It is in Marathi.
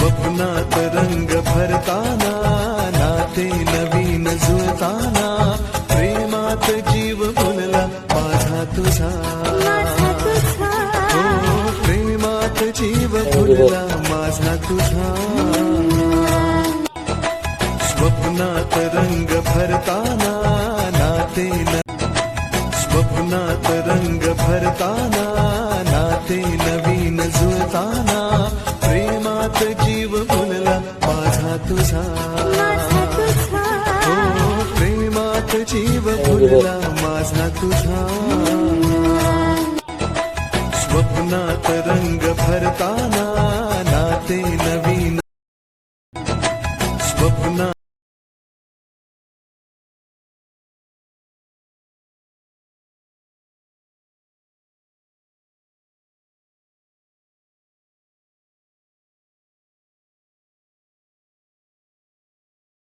स्वप्नात रंग भरताना नाते नवीन जुळताना प्रेमात जीव फुलला माझा तुझा. हो प्रेमात जीव फुलला माझा तुझा. स्वप्नात रंग भरताना नाते स्वप्नात रंग भरताना नाते नवीन जुळताना हो, प्रेमात जीव फुलला माझा तुझा. प्रेमात जीव फुलला माझा तुझा. स्वप्नात रंग भरताना नाते नवीन. स्वप्नात